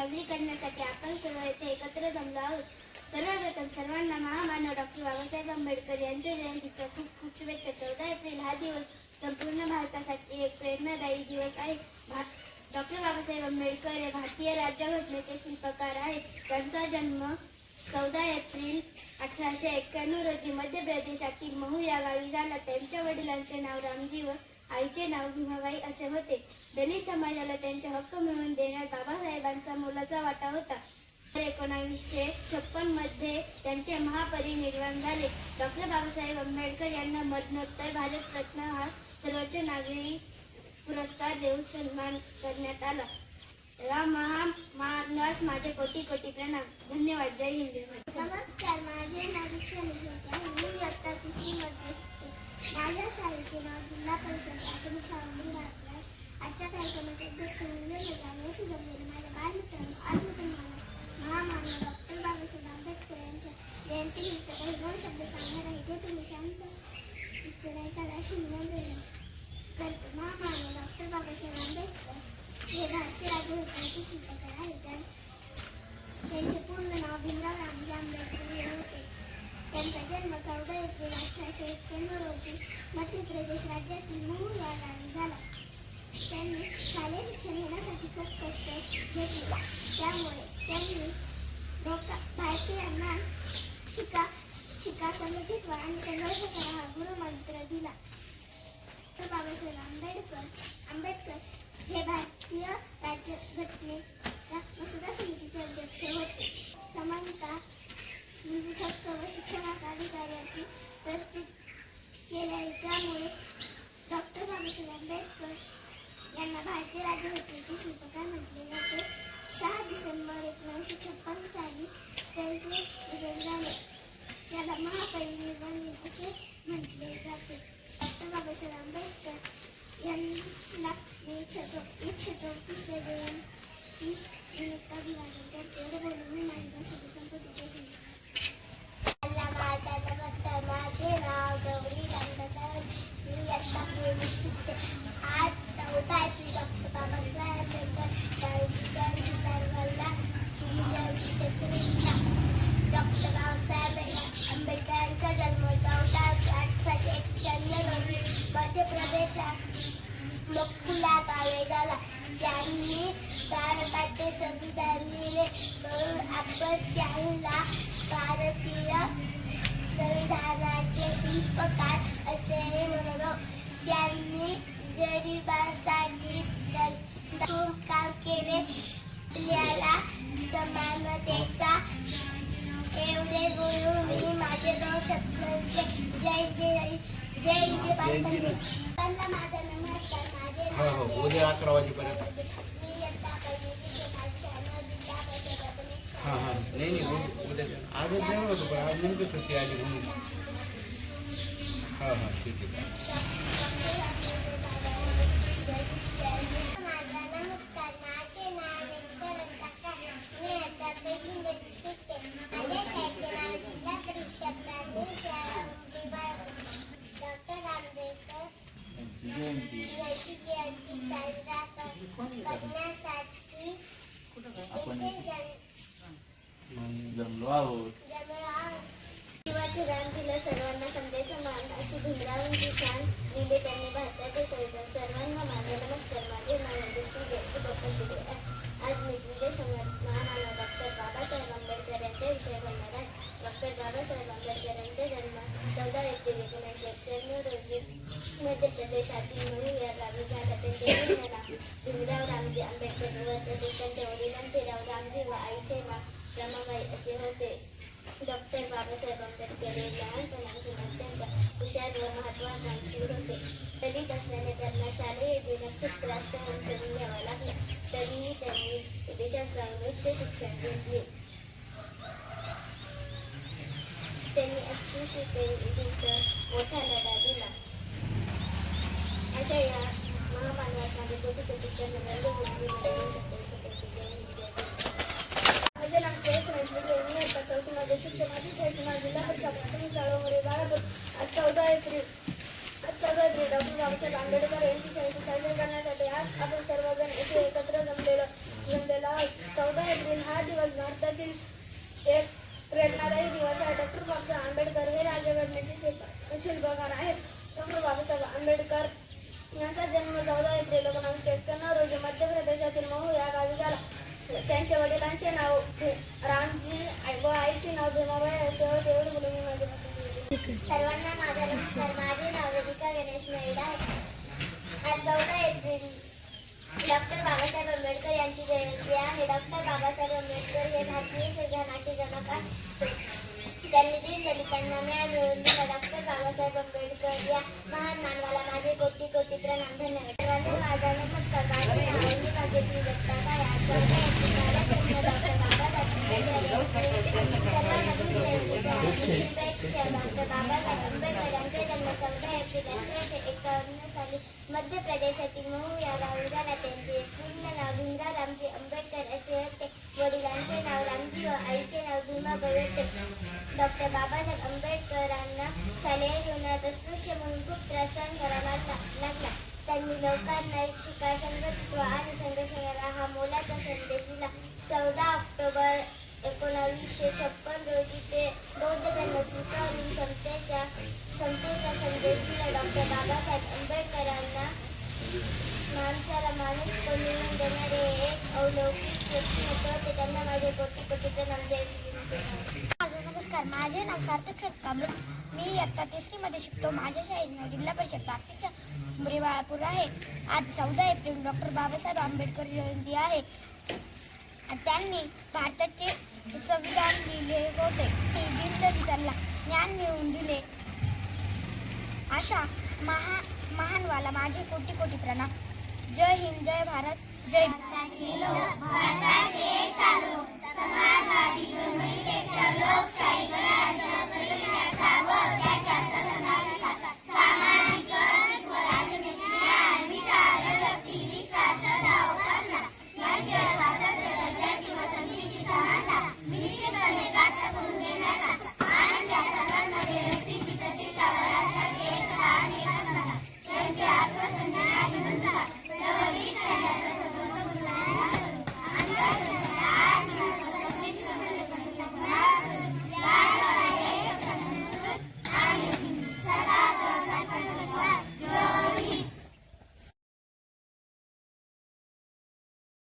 साजरी करण्यासाठी आपण सर्व येथे एकत्र जमलो आहोत. सर्वप्रथम सर्वांना महामानव डॉक्टर बाबासाहेब आंबेडकर यांच्या जयंतीच्या खूप खूप शुभेच्छा. चौदा एप्रिल हा दिवस संपूर्ण भारतासाठी एक प्रेरणादायी दिवस आहे. भा- डॉक्टर बाबासाहेब आंबेडकर हे भारतीय राज्यघटनेचे शिल्पकार आहेत. त्यांचा जन्म चौदा एप्रिल अठराशे एक्क्याण्णव रोजी मध्य प्रदेशातील महू या गावी झाला. त्यांच्या वडिलांचे नाव रामजी व आईचे नाव भीमाबाई असे होते. दलित समाजाला त्यांचे हक्क मिळवून देण्यात बाबासाहेबांचा मोलाचा वाटा होता. तर एकोणावीसशे छप्पनमध्ये त्यांचे महापरिनिर्वाण झाले. डॉक्टर बाबासाहेब आंबेडकर यांना मरणोत्तर भारतरत्न हा सर्वोच्च नागरी पुरस्कार देऊन सन्मान करण्यात आला. या महामानवास माझे कोटी कोटी प्रणाम. धन्यवाद. जय हिंद. नमस्कार. माझे नाव मी आता तिसरी मध्ये माझ्या शाळेचे नाव जिल्हा परिषद प्राथमिक शाळा आजच्या कार्यक्रमाचे अध्यक्ष म्हणून यावर्षी जमलेले माझ्या बालमित्रांनो आज मी तुम्हाला महामानव डॉक्टर बाबासाहेब आंबेडकर यांच्या जयंतीनिमित्त काही दोन शब्द सांगणार आहे ते तुम्ही शांत चित्तून ऐकायला अशी विनंती करते महामानव डॉक्टर बाबासाहेब आंबेडकर हे भारतीय राज्यघटनेचे शिल्पकार आहेत त्यां- त्यांचे पूर्ण नाव भीमराव रामजी आंबेडकर हे होते त्यांचा जन्म चौदा एप्रिल अठराशे एक्क्याण्णव रोजी मध्य प्रदेश राज्यातील महू या गावी झाला त्यांनी शालेय शिक्षण घेण्यासाठी खूप कष्ट घेतले. त्यामुळे त्यांनी लोका भारतीयांना शिका शिका समितीत्व आणि संघर्ष करा हा गुरुमंत्र दिला. डॉक्टर बाबासाहेब आंबेडकर आंबेडकर हे भारतीय राज्यघटनेच्या मसुदा समितीचे अध्यक्ष होते. समानता विविध हक्क व शिक्षणाचा अधिकाऱ्याची तरतूद केली आहे. त्यामुळे डॉक्टर बाबासाहेब आंबेडकर यांना भारतीय राज्यघटनेचे शिल्पकार म्हटले जाते. सहा डिसेंबर एकोणीसशे छप्पन साली त्यांचे निधन झाले त्याला महापरिनिर्वाण दिन असे म्हटले जाते डॉक्टर बाबासाहेब आंबेडकर यांना मी एकशे चौ एकशे चौतीसव्या जयंती निमित्त अभिवादन करते एवढं बोलून मी माझी भाषा संपत्तीचे नमस्कार माझे नाव गौरी रंगसर मी इयत्ता पहिली शिकते आज चौदा एप्रिल डॉक्टर बाबासाहेब आंबेडकर जयंती सर्वांना जयंतीच्या शुभेच्छा डॉक्टर बाबासाहेब आंबेडकर यांचा जन्म चौदा अठराशे एक्क्याण्णव रोजी मध्य प्रदेशात मकुला गावे झाला त्यांनी भारताचे संविधान लिहिले म्हणून आपण त्यांना भारतीय संविधानाचे शिल्पकार असेही म्हणतो त्यांनी गरिबांसाठी खूप काम केले आपल्याला समानतेचा एवढे गुरु मी माझे दोन शब्द जय जय जय जय पाठवले हो हो उद्या अकरा वाजेपर्यंत. हां हां. नाही नाही उद्या- उद्या. आजच देणार होतो पण आज नेमकं सुट्टी आली म्हणून. हां हां ठीक आहे माझा नमस्कार माझे नाव व्यंकटन काका मी आता पहिलीमध्ये शिकते माझ्या शाळेचे नाव जिल्हा परिषद प्राथमिक शाळा उंबरवाड. डॉक्टर आंबेडकर यांची जयंती साजरा कर- करण्यासाठी इथे जन- जमलो आहोत जीवाचे दान दिलं सर्वांना समजायचं मान अशी भीमरावांची शान दिले त्यांनी भारताचे संविधान सर्वांना माझा नमस्कार माझे नाव यशस्वी जयश्री गोपाल दुबे आहे. आज मी विजय संवाद महामानव डॉक्टर बाबासाहेब आंबेडकर यांच्याविषयी बोलणार आहे डॉक्टर बाबासाहेब आंबेडकर यांचा जन्म चौदा एप्रिल एकोणीसशे एक्क्याण्णव रोजी मध्य प्रदेशातील मणू या गावी झाला त्यांचे पूर्ण भीमराव रामजी आंबेडकर व तसेच त्यांच्या वडिलांचे नाव रामजी व आईचे नाव रमाबाई असे होते. डॉक्टर बाबासाहेब आंबेडकर हे लहानपणापासून अत्यंत हुशार व महत्वाकांक्षी होते. दलित असल्याने त्यांना शालेय जीवनात खूप त्रास सहन करून घ्यावा लागला. तरीही त्यांनी विदेशात जाऊन उच्च शिक्षण घेतले. त्यांनी अस्पृश्यतेविरुद्ध या महामानवासाठी कोटी कोटी चंद्रकांत गोष्टी माझे चौथीमध्ये शुद्ध माझी शाळेची नाव जिल्हा परिषद प्राथमिक चौदा एप्रिल आज चौदा एप्रिल बाबासाहेब आंबेडकर यांची जयंती साजरी करण्यासाठी आज आपण सर्वजण एकत्र जमलेलो जमलेलो आहोत चौदा एप्रिल हा दिवस भारतातील एक प्रेरणादायी दिवस आहे डॉक्टर बाबासाहेब आंबेडकर हे राज्यघटनेचे शिल्पकार आहेत डॉक्टर बाबासाहेब आंबेडकर यांचा जन्म चौदा एप्रिल एकोणीसशे एक्क्याण्णव रोजी मध्य प्रदेशातील महू या गावी झाला त्यांच्या वडिलांचे नाव रामजी व आईचे नाव भीमाबाई असे होते सर्वांना माझ्या नमस्कार. माझे नाव वेदिका गणेश मेहडा आहे. आज चौदा एप्रिल. डॉक्टर बाबासाहेब आंबेडकर यांची जयंती आहे. डॉक्टर बाबासाहेब आंबेडकर हे भारतीय संविधानाचे जनक आहेत. त्यांनी देशालिकांना न्याय मिळून बाबासाहेब आंबेडकर या महान मानवाला माझे कोटी कोटी प्रणाम धन्यवाद. माझा नमस्कार. माझे नाव आहे भाग्यश्री माझा डॉक्टर बाबासाहेब बाबासाहेब आंबेडकर यांचा जन्म चौदा एप्रिल अठराशे एकावन्न साली मध्य प्रदेशातील महू या गावी झाला त्यांची पूर्ण नाव भीमराव रामजी आंबेडकर असे होते वडिलांचे नाव रामजी व आईचे नाव भीमाबाई होते डॉक्टर बाबासाहेब आंबेडकरांना शालेय जीवनात अस्पृश्य म्हणून खूप त्रास सहन करावा लागला. त्यांनी लोकांना शिका संघत्व आणि संघर्ष करा हा मोलाचा संदेश दिला. चौदा ऑक्टोबर एकोणावीसशे छप्पन रोजी ते बौद्ध धर्म स्वीकारून समतेच्या समतेचा संदेश दिला. डॉक्टर बाबासाहेब आंबेडकरांना माणसाला माणूस बनवून देणारे एक अलौकिक व्यक्तिमत्व होते. त्यांना माझे कोटी कोटी प्रणाम. जय नमस्कार माझे नाव सार्थक कांबळे. मी इयत्ता तिसरीमध्ये शिकतो. माझ्या शाळेचे नाव जिल्हा परिषद प्राथमिक मुरेबाळापूर आहे. आज चौदा एप्रिल डॉक्टर बाबासाहेब आंबेडकर जयंती आहे. त्यांनी भारताचे संविधान लिहिले होते. ते दीनदलितांना ज्ञान मिळवून दिले. अशा महा महानवाला माझे कोटी कोटी प्रणाम. जय हिंद जय भारत जय